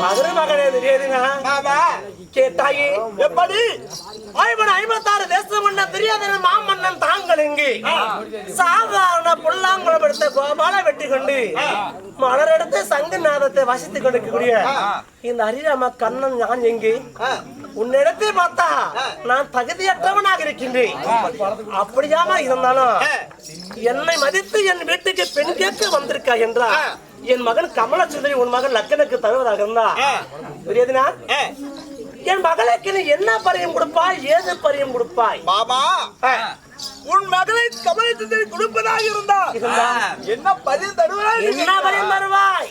மதுரை மகனே கேட்டாயே எப்படி? ஐம்பத்தாறு தேசம் மன்னன் தெரியாத மாமன்னன் தாங்கள் எங்கே சாதாரண புல்லாங்குளம் எடுத்த கோபால வெட்டி கொண்டு மலர் எடுத்து சங்குநாதத்தை வசித்துக் கொடுக்கக்கூடிய இந்த ஹரிராம கண்ணன் நான் எங்கே? உன்னிடத்தை பார்த்தா நான் தகுதியற்றவனாக இருக்கின்றேன். அப்படியாம இருந்தாலும் என்னை மதித்து என் வீட்டுக்கு பெண் கேட்க வந்திருக்கா என்றா என் மகன் கமலசுந்தரி உன் மகன் லக்கனுக்கு தருவதாக இருந்தா தெரியாதுனா என் மகளுக்கு நீ என்ன பரியம் கொடுப்பாய்? ஏது பரியம் கொடுப்பாய்? மாமா உன் மகளை கமலத்தை கொடுப்பதாக இருந்தா என்ன பதில் தருவாய்? என்ன பரியம் தருவாய்?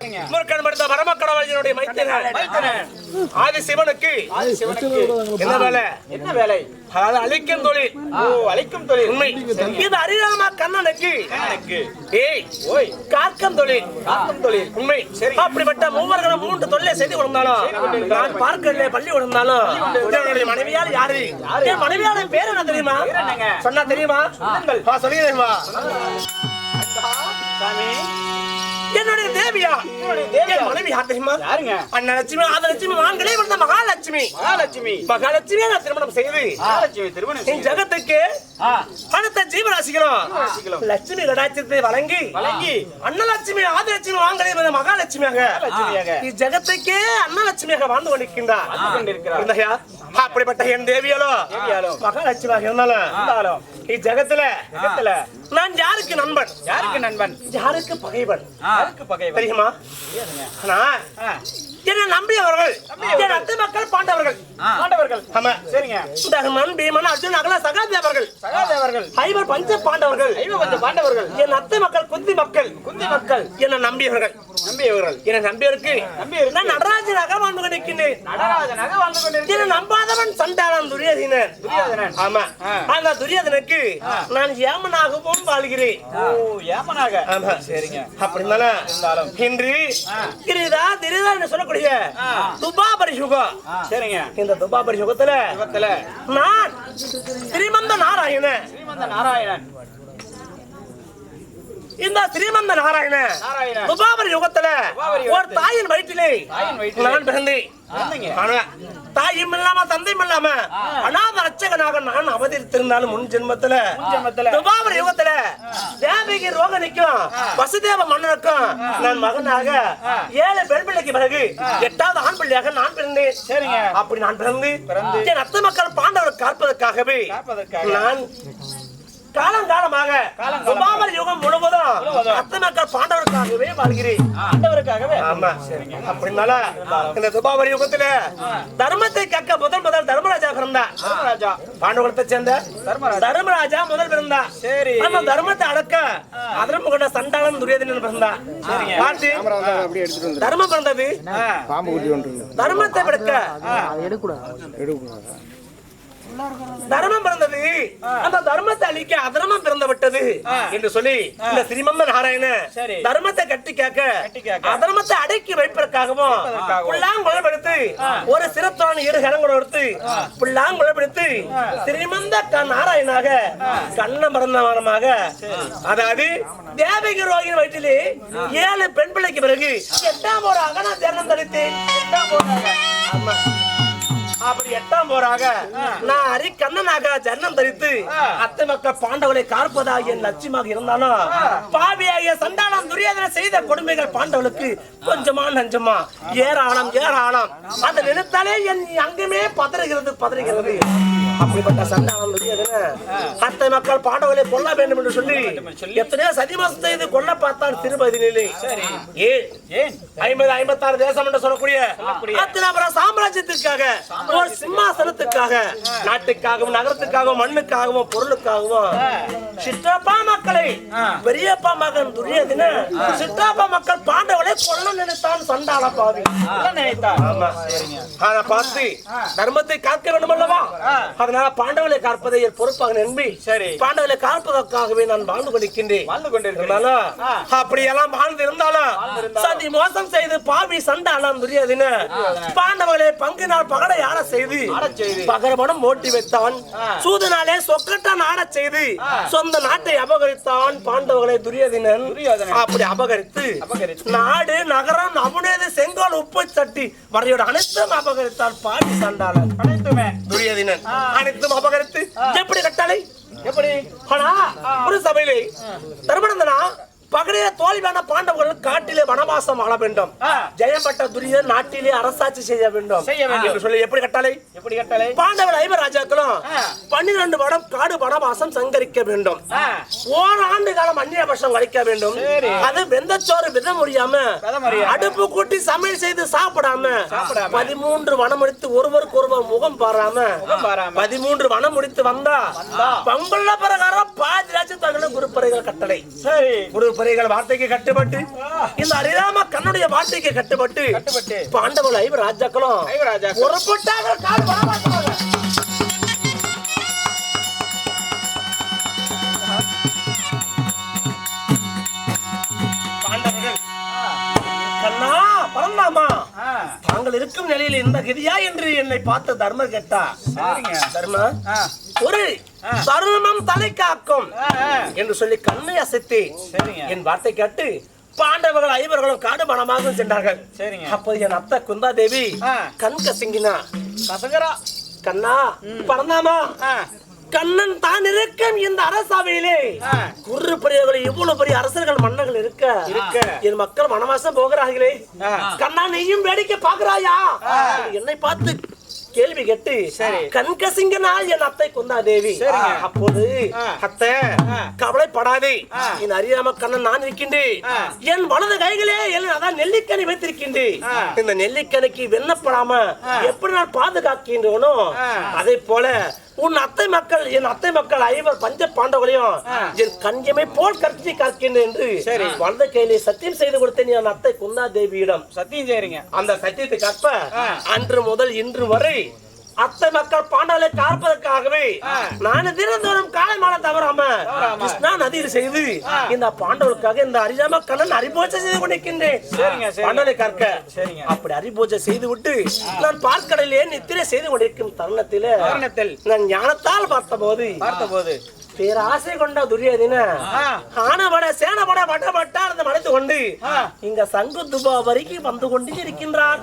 முருகன் மடுத்த பரமக்கடவுளினுடைய மைத்தனன் ஆதி சிவனுக்கு. என்ன வேலை? என்ன வேலை? அதாவது அழிக்கும் தொழில். ஓ அழைக்கும் தொழில். உண்மை. இது அரிராம கண்ணனுக்கு. எனக்கு ஏய் ஓய். காக்கம் தொழில். காக்கும் தொழில். உண்மை. அப்படிப்பட்ட மூவர்களும் மூன்று தொழிலை செய்து கொடுத்தாலும் நான் பார்க்கல பள்ளி கொடுத்தாலும் என்னுடைய மனைவியால் யாரு? என் பேர் என்ன தெரியுமா? என்னங்க? சொன்னா தெரியுமா? ஆ, சொல்லுங்க தெரியுமா? சாமி. என்னுடைய தேவியா? என் மனைவி யார் தெரியுமா? யாருங்க? அன்னலட்சுமி ஆதலட்சுமி வாங்களே வந்த மகாலட்சுமி. மகாலட்சுமி. மகாலட்சுமியை நான் திருமணம் செய்து மகாலட்சுமி திருமணம் என் ஜகத்துக்கு அடுத்த ஜீவராசிகளும் லட்சுமி கடாட்சத்தை வழங்கி வழங்கி. அன்னலட்சுமி ஆதிலட்சுமி வாங்களே வந்த மகாலட்சுமியாக இஜகத்துக்கே அன்னலட்சுமியாக வாழ்ந்து கொண்டிருக்கின்றார்? அப்படிப்பட்ட என் தேவியாலோ தேவியாலோ. மகாலட்சுமியாக இருந்தாலும் இஜகத்துல ஜகத்துல நான் யாருக்கு நண்பன்? யாருக்கு நண்பன்? யாருக்கு பகைவன்? யாருக்கு பகைவன் தெரியுமா ஆனா என்னை நம்பியவர்கள் என் அத்தை மக்கள் பாண்டவர்கள். பாண்டவர்கள். ஆமா. சரிங்க. தகமன் பீமன் அர்ஜுன் அகல சகாதேவர்கள் சகாதேவர்கள் ஐவர் பஞ்ச பாண்டவர்கள். ஐவ கொஞ்சம் பாண்டவர்கள். என் அத்தை மக்கள் குந்தி மக்கள். குந்தி மக்கள். என்னை நம்பியவர்கள். நம்பியவர்கள். என்னை நம்பியவருக்கு. நம்பியவருக்கு. நான் நடராஜனாக வாழ்ந்து கொண்டிருக்கின்றேன். நடராஜனாக வாழ்ந்து கொண்டிருக்கிற என்னை நம்பாதவன் சண்டாளன் துரியோதனன். துரியோதனன். ஆமா. ஆ. அந்த துரியோதனுக்கு நான் ஏமனாகவும் வாழ்கிறேன். ஓ ஏமனாக. ஆமா. சரிங்க. அப்படி இருந்தாலும் இருந்தாலும். இன்று ஆ. கிரிதா திரிதா என்று சொல்லக்கூடிய ஆ. துபாபரி யுகம் சரிங்க. இந்த துபாபரி யுகத்துல நான் ஸ்ரீமந்த நாராயண ஸ்ரீமந்த நாராயணன். இந்த ஸ்ரீமந்த நாராயண நாராயணன். துபாபரி யுகத்துல ஒரு தாயின் வயிற்றிலே. நான் பிறந்தேன். தாயும் இல்லாம தந்தையும் இல்லாம அநாத ரட்சகனாக நான் அவதரித்திருந்தாலும் முன் ஜென்மத்துல. துபாபரி யுகத்துல தேவகி ரோகனிக்கும் வசுதேவ மன்னனுக்கும் நான் மகனாக ஏழு பெண் பிள்ளைக்கு பிறகு எட்டாவது ஆண் பிள்ளையாக நான் பிறந்தேன். சரிங்க. அப்படி நான் பிறந்து. என் அத்தை மக்கள் பாண்டவர் காப்பதற்காகவே காப்பதற்காக. நான் காலங்காலமாக. துபாபரி யுகம் முழுவதும் முழுவதும். அத்தை மக்கள் பாண்டவருக்காகவே வாழ்கிறேன். ஆண்டவருக்காகவே ஆமா அப்படினால இந்த துபாபரி யுகத்துல தர்மத்தை கக்க முதல் முதல் தர்மராஜா பிறந்தா தர்மராஜா. பாண்டவகுலத்தை சேர்ந்த தர்மராஜா. தர்மராஜா முதல் பிறந்தா சரி. அந்த தர்மத்தை அடக்க அதர்ம கொண்ட சண்டாளன் துரியோதனன் பிறந்தா. பார்த்து தர்மம் பிறந்தது. தர்மத்தை பிறக்க எடுக்கூடாது. தர்மம் பிறந்தது. அந்த தர்மத்தை அழிக்க அதர்மம் பிறந்து விட்டது. என்று சொல்லி இந்த ஸ்ரீமந்த நாராயண. தர்மத்தை கட்டி கேட்க. அதர்மத்தை அடக்கி வைப்பதற்காகவும். புல்லாங்குழப்படுத்து ஒரு சிறப்பான இரு கரங்களை எடுத்து புல்லாங்குழப்படுத்து ஸ்ரீமந்த க- நாராயணாக கண்ண மரணமாக அதாவது தேவகி ரோகின் வயிற்றிலே ஏழு பெண் பிள்ளைக்கு பிறகு எட்டாம் நான் ஜனம் தளித்தேன் எட்டாம் போராக ஆமா. அப்படி எட்டாம் போராக நான் அரி கண்ணனாக ஜன்னம் தரித்து அத்தை மக்கள் பாண்டவரை காப்பதாக என் லட்சியமாக இருந்தாலும் பாவியாகிய சண்டாளம் துரியோதன செய்த கொடுமைகள் பாண்டவர்களுக்கு கொஞ்சமா நஞ்சமா? ஏராளம் ஏராளம். அதை நினைத்தாலே என் அங்கமே பதறுகிறது பதறுகிறது. அப்படிப்பட்ட துரியோதன அத்தை மக்கள் பாண்டவர்களை கொல்ல வேண்டும் என்று சொல்லி எத்தனையோ சதிமசம் செய்து கொல்ல பார்த்தான் திருப்பதினிலே சரி. ஏன்? ஐம்பது ஐம்பத்தாறு தேசம் என்று சொல்லக்கூடிய அத்தனாபுரம் சாம்ராஜ்யத்திற்காக ஒரு சிம்மாசனத்துக்காக நாட்டுக்காகவும் நகரத்துக்காகவும் மண்ணுக்காகவும் பொருளுக்காகவும் சிற்றப்பா மக்களை பெரியப்பா மகன் துரியதின சிற்றப்பா மக்கள் பாண்டவளை கொல்ல நினைத்தான் சண்டாள பாவி. அதான் நினைத்தார் ஆமா. ஆனா பார்த்து தர்மத்தை காக்க வேண்டும் அல்லவா அதனால பாண்டவர்களை காப்பதை என் பொறுப்பாக நம்பி சரி. பாண்டவர்களை காப்பதற்காகவே நான் வாழ்ந்து கொண்டிருக்கின்றேன் வாழ்ந்து கொண்டிருக்கிறேன். அப்படியெல்லாம் வாழ்ந்து இருந்தாலும். சதி மோசம் செய்து பாவி சண்டாளம் துரியாதின பாண்டவர்களை பங்கினால் பகடை ஆட செய்து. பகரமனம் ஓட்டி வைத்தான். சூதனாலே சொக்கட்டான் ஆடச் செய்து. சொந்த நாட்டை அபகரித்தான் பாண்டவர்களை துரியாதினன் துரியோதனன். அப்படி அபகரித்து. நாடு நகரம் நவநேது செங்கோல் உப்பு சட்டி வரையோட அனைத்தும் அபகரித்தான் பாவி சண்டாளன் அனைத்துமே துரியாதினன். அனைத்தும் அபகரித்து எப்படி கட்டளை எப்படி? ஆனா ஒரு சபையிலே தர்மநந்தனா? பகடைய தோல்வியான பாண்டவர்கள் காட்டிலே வனவாசம் ஆள வேண்டும் ஆ. ஜெயம் பெற்ற துரியன் நாட்டிலே அரசாட்சி செய்ய வேண்டும் சொல்லி எப்படி கட்டளை எப்படி கட்டளை பாண்டவர் ஐவர் ராஜாக்களும். பன்னிரண்டு வருடம் காடு வனவாசம் சங்கரிக்க வேண்டும். ஓராண்டு காலம் அந்நிய வருஷம் கழிக்க வேண்டும். அது வெந்தச்சோறு வித முடியாம. அடுப்பு கூட்டி சமையல் செய்து சாப்பிடாம. பதிமூன்று வனம் முடித்து ஒருவருக்கு ஒருவர் முகம் பாராம. பதிமூன்று வனம் முடித்து வந்தா. பங்குள்ள பிரகாரம் பாதி ராஜ்யத்தார்களும் குருப்பறைகள் கட்டளை சரி குருப்பறைகள் வார்த்தைக்கு கட்டுப்பட்டு இந்த அரிராம கண்ணுடைய வார்த்தைக்கு கட்டுப்பட்டு. பாண்டவர்கள் ஐவர் ராஜாக்களும். தாங்கள் இருக்கும் நிலையில் இந்த கதியா என்று என்னை பார்த்த தர்மர் கேட்டா. தர்ம. ஒரு தருணம் தலை காக்கும். என்று சொல்லி கண்ணை அசைத்து. என் வார்த்தை கேட்டு பாண்டவர்கள் ஐவர்களும் காடு மனமாக சென்றார்கள் சரிங்க. அப்போது என் அத்தை குந்தா தேவி. கண் கசிங்கினா கசகரா கண்ணா பரந்தாமா ஆ. கண்ணன் தான் இருக்கும் இந்த அரசாவையிலே. குரு பெரியவர்கள் இவ்வளவு பெரிய அரசர்கள் மன்னர்கள் இருக்க இருக்க. என் மக்கள் வனவாசம் போகிறார்களே. கண்ணா நீயும் வேடிக்கை பாக்குறாயா என்னை பார்த்து கேள்வி கேட்டு சரி. கண் கசிங்கனால் என் அத்தை குந்தா தேவி. அப்போது. அத்தை. கவலைப்படாதே. என் அறியாம கண்ணன் நான் இருக்கின்றேன். என் வலது கைகளே அதான் நெல்லிக்கனி வைத்திருக்கின்றேன். இந்த நெல்லிக்கனிக்கு வெண்ணப்படாம எப்படி நான் பாதுகாக்கின்றவனோ ஆ. அதே போல உன் அத்தை மக்கள் என் அத்தை மக்கள் ஐவர் பஞ்ச பாண்டவர்களையும் ஆ. என் கண்யமை போல் கற்சி காக்கின்றேன் என்று சரி. வலது கையிலே சத்தியம் செய்து கொடுத்தேன் என் அத்தை குந்தா தேவியிடம் சத்தியம் செய்றீங்க அந்த சத்தியத்தை கற்ப. அன்று முதல் இன்று வரை அத்தை மக்கள் பாண்டவர்களை காப்பதற்காகவே. நான் தினந்தோறும் காலை மாலை தவறாம. கிருஷ்ணா நதியில் செய்து. இந்த பாண்டவர்களுக்காக இந்த அரிஜாம கண்ணன் அறிபோச்சை செய்து கொண்டிருக்கின்றேன். பாண்டவரை கற்க. அப்படி அறிபோச்சை செய்து விட்டு நான் பார்க்கடலே நித்திரை செய்து கொண்டிருக்கும் தருணத்திலே நான் ஞானத்தால் பார்த்தபோது பார்த்தபோது பேராசை கொண்ட துரியோதன. ஆனபட சேனபட வட்டப்பட்ட அந்த மலைத்து கொண்டு. இங்க சங்கு துபா வரைக்கும் வந்து கொண்டு இருக்கின்றார்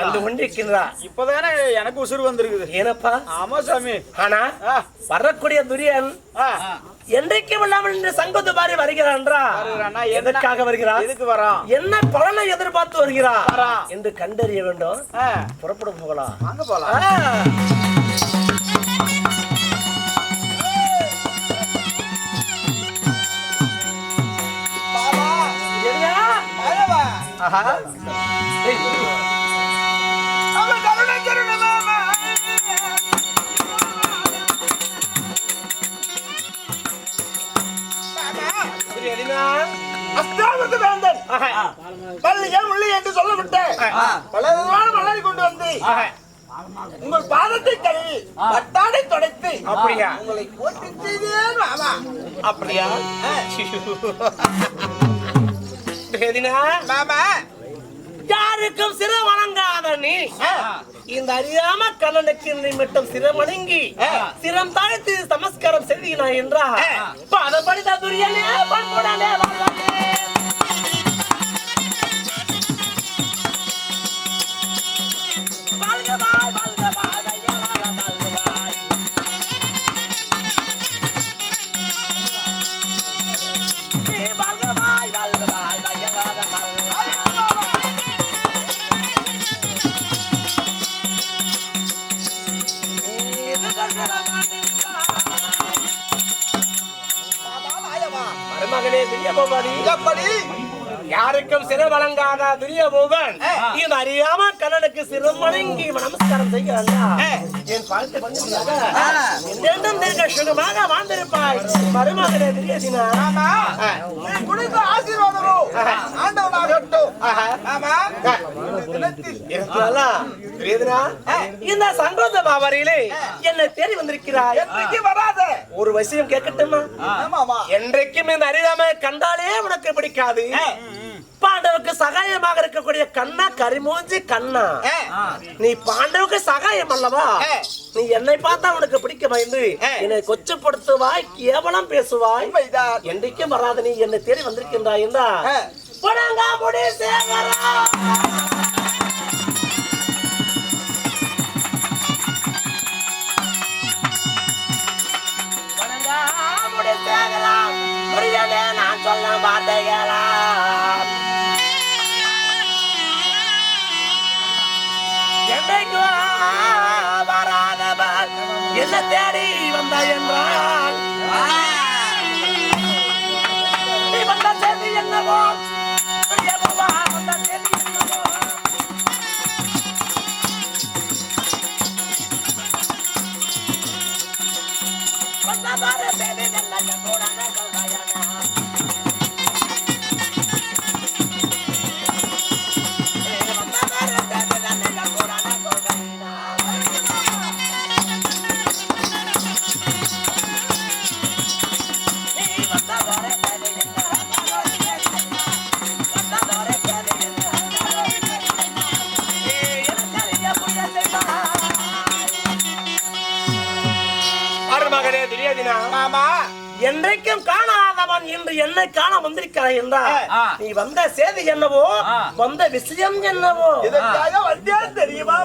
வந்து கொண்டிருக்கின்றார். இப்பதானே எனக்கு உசுறு வந்திருக்குது. ஏனப்பா? ஆமா சாமி. ஆனா. வரக்கூடிய துரியன். என்றைக்கும் இல்லாமல் இந்த சங்கத்து பாரி வருகிறான் வருகிறான்னா என்ன- எதற்காக வருகிறார்? எதுக்கு வரான்? என்ன பலனை எதிர்பார்த்து வருகிறார்? வரான். என்று கண்டறிய வேண்டும். ஆ. புறப்பட போகலாம். வாங்க போலாம். என்று சொல்லப்பட்டேன். பலவிதமான மலரை கொண்டு வந்து. உங்கள் பாதத்தை கழுவி பட்டாடை தொடைத்து அப்படியா? உங்களை போற்றி செய்தேன் அப்படியா? துரியோதனா. மாமா. யாருக்கும் சிறு வணங்காத நீ. இந்த அறியாம கண்ணனுக்கு நீ மட்டும் சிரம் தாழ்த்தி நமஸ்காரம் செய்தினாய் என்றா பதப்படி துரியனே பண்புடனே வாழ்வானே. கோபாரி எப்படி யாருக்கும் சிறு வழங்காத துரியபூபன். இது அறியாம கண்ணனுக்கு சிறு வணங்கி நமஸ்காரம் செய்கிறாண்டா என் வாழ்க்கை பங்குமாக என்றென்றும் தீர்க்க சுகமாக வாழ்ந்திருப்பாய். கொடுத்த ஆண்டவனாகட்டும். ஆமா. இந்த சங்கோத பாவரியிலே என்னை தேடி வந்திருக்கிறாய். என்றைக்கு வராத? ஒரு விஷயம் கேட்கட்டுமா? என்றைக்கும் இந்த அறியாமை கண்டாலே உனக்கு பிடிக்காது. பாண்டவுக்கு சகாயமாக இருக்கக்கூடிய கண்ணா கரிமூஞ்சி கண்ணா. நீ பாண்டவுக்கு சகாயம் அல்லவா? நீ என்னை பார்த்தா உனக்கு பிடிக்க பயந்து என்னை கொச்சப்படுத்துவாய் கேவலம் பேசுவாய். என்றைக்கும் வராத நீ என்னை தேடி வந்திருக்கின்றாய் என்றா ஆ. வணங்காமுடி சேகரா! என்ன தேடி வந்த என்றால்? நீ வந்த செய்தி என்னவோ? வந்த செய்தி என்னவோ? வந்த பாரு செய்தி என்ன கூட சொல்றாயா காணாதவன் இன்று என்னை காண வந்திருக்கிறாய் என்றால் நீ வந்த செய்தி என்னவோ வந்த விஷயம் என்னவோ? இதற்காக வந்தேன் தெரியுமா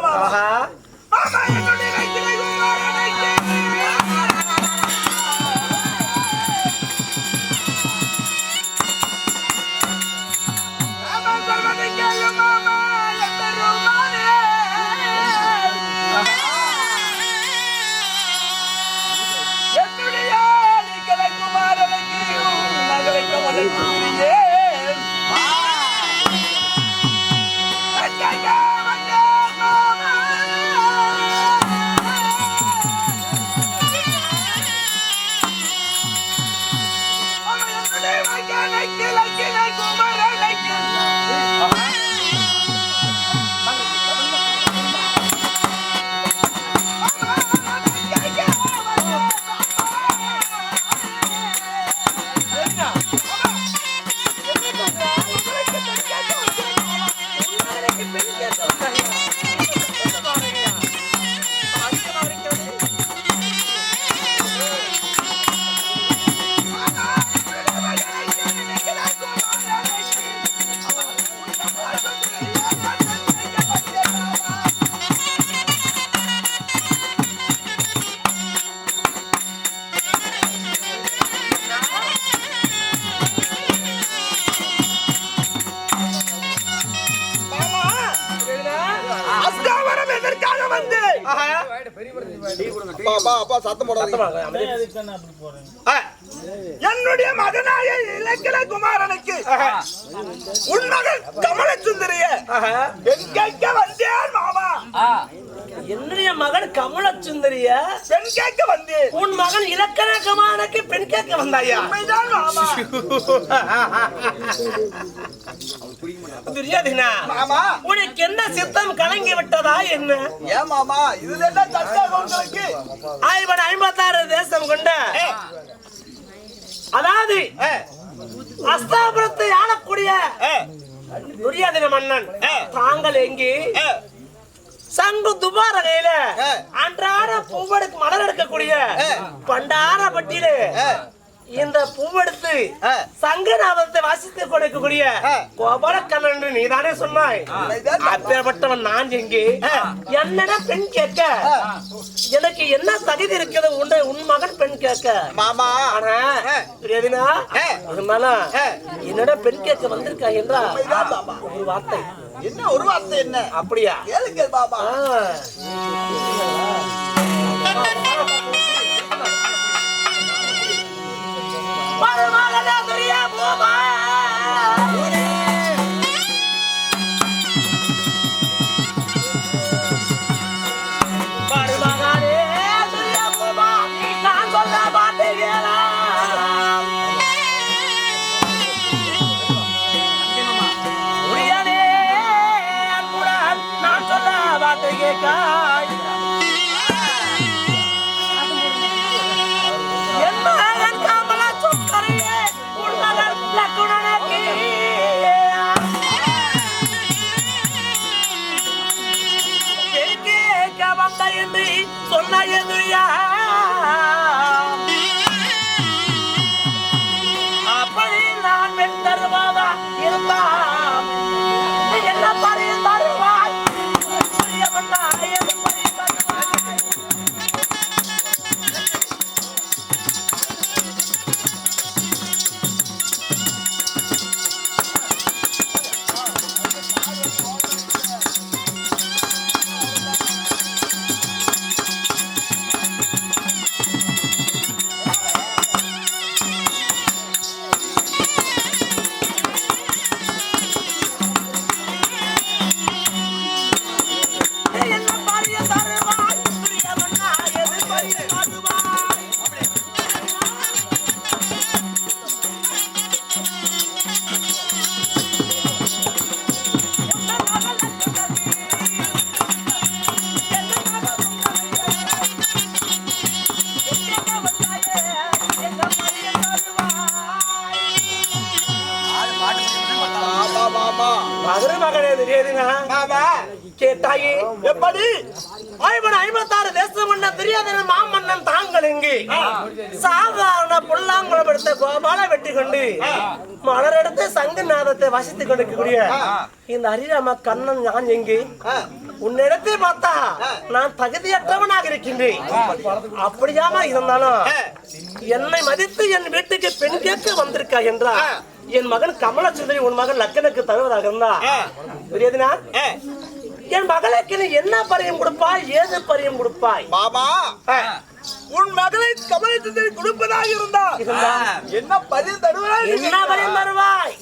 அப்பா அப்பா சத்தம் என்னுடைய மகனாய இலக்கில குமாரனுக்கு உன் மகன் கமல சுந்தரிய பெண் கேட்க வந்தேன் மாமா. என்னுடைய மகன் கமல சுந்தரிய பெண் கேட்க வந்தேன். உன் மகன் இலக்கண கமானுக்கு பெண் கேட்க வந்தாயா? மாமா. துரியோதனா மாமா. உனக்கு என்ன சித்தம் கலங்கி விட்டதா என்ன? ஏன் மாமா? இது என்ன தட்டாக உங்களுக்கு ஐவன் ஐம்பத்தாறு தேசம் கொண்ட அதாவது அஸ்தாபுரத்தை ஆளக்கூடிய துரியோதன மன்னன் தாங்கள் எங்கே? சங்கு துபார கையில அன்றாட பூவெடுக்கு மலர் எடுக்கக்கூடிய பண்டார பட்டியில இந்த பூவெடுத்து சங்கநாதத்தை வாசித்து கொடுக்கக்கூடிய கோபாலக்கண்ணன் என்று நீதானே சொன்னாய். அப்பேற்பட்டவன் நான் எங்கே? என்னடா பெண் கேட்க? எனக்கு என்ன தகுதி இருக்குது உன்னை உன் மகன் பெண் கேட்க. மாமா. ஆனா தெரியாதுனா அதனால என்னடா பெண் கேட்க வந்திருக்கா என்றா? ஒரு வார்த்தை. என்ன ஒரு வார்த்தை என்ன? அப்படியா? கேளுங்கள் பாபா பரமாலதா மருமகனே துரிய பூமா. என்று சொன்ன எதிரியா? கேட்டாயே எப்படி? ஐம்பது ஐம்பத்தாறு தேசம் மன்ன தெரியாத மாமன்னன் தாங்கள் சாதாரண புல்லாங்குளம் எடுத்த கோபால வெட்டி கொண்டு மலர் எடுத்து சங்கு நாதத்தை வசித்துக் கொண்டிருக்கக்கூடிய இந்த அரிராம கண்ணன் நான் எங்கே? உன்னிடத்தை பார்த்தா நான் தகுதியற்றவனாக இருக்கின்றேன். அப்படியாம இருந்தாலும் என்னை மதித்து என் வீட்டுக்கு பெண் கேட்க வந்திருக்கா என்றால் என் மகன் கமலசுந்தரி உன் மகன் லக்கனுக்கு தருவதாக இருந்தா? தெரியாதுனா என் மகளுக்கு நீ என்ன பரியம் கொடுப்பாய்? ஏது பரியம் கொடுப்பாய்? மாமா உன் மகளை கமலத்தை கொடுப்பதாக இருந்தா? என்ன பதில் தருவாய்? என்ன பரியம் தருவாய்.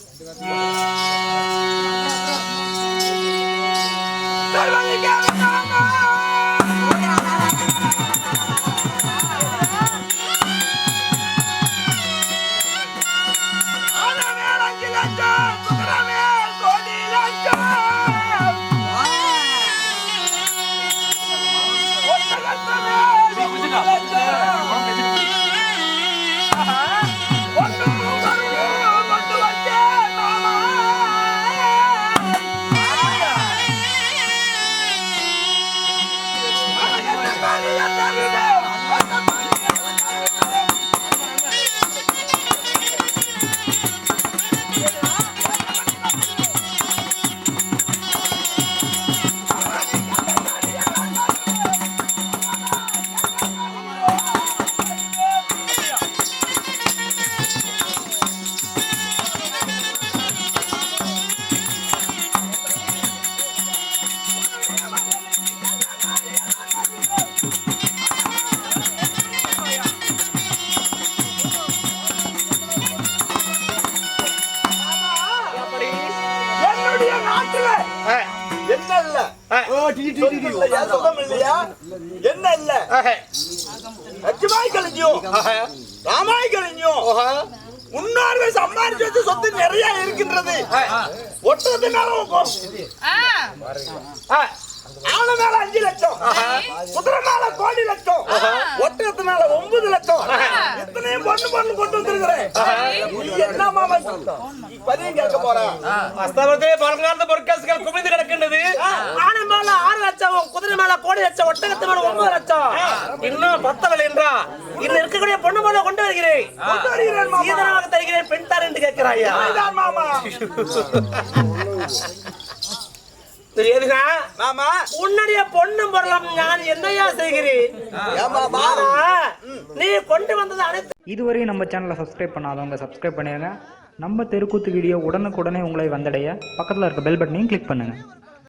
என்ன இல்ல சொத்து இல்லையா சுகம் இல்லையா என்ன இல்ல? லட்சுமாய் கழிஞ்சும் ராமாய் கழிஞ்சும் முன்னோர்கள் சம்பாதிச்சு வச்ச சொத்து நிறைய இருக்கின்றது. ஒட்டுறதுனால ஆன மேல அஞ்சு லட்சம். குதிரை மேல கோடி லட்சம். ஒட்டுறதுனால ஒன்பது லட்சம். இத்தனையும் பொண்ணு பொண்ணு கொண்டு வந்திருக்கிறேன். நீ என்ன மாமா பதிவு கேட்க போறேன் அஸ்தமத்திலே பழங்காலத்து பொற்காசுகள் குவிந்து கிடக்கின்றது. ஆனை மேல ஆறு லட்சம் குதிரை மேல கோடி லட்சம் ஒட்டகத்து மேல ஒன்பது லட்சம். இன்னும் பத்தவள் என்றா? இன்னும் இருக்கக்கூடிய பொண்ணு மேல கொண்டு வருகிறேன். சீதனமாக தருகிறேன் பெண் தார் என்று கேட்கிறாயா? மாமா. தெரியாதுங்க? மாமா உன்னுடைய பொண்ணும் பொருளும் நான் என்னையா செய்கிறேன்? ஏன் மாமா ஆனா, நீ கொண்டு வந்தது அனைத்து இதுவரையும் நம்ம சேனலை சப்ஸ்கிரைப் பண்ணாதவங்க சப்ஸ்கிரைப் பண்ணிடுங்க நம்ம தெருக்கூத்து வீடியோ உடனுக்குடனே உங்களை வந்தடைய. பக்கத்தில் இருக்க பெல் பட்டனையும் கிளிக் பண்ணுங்கள்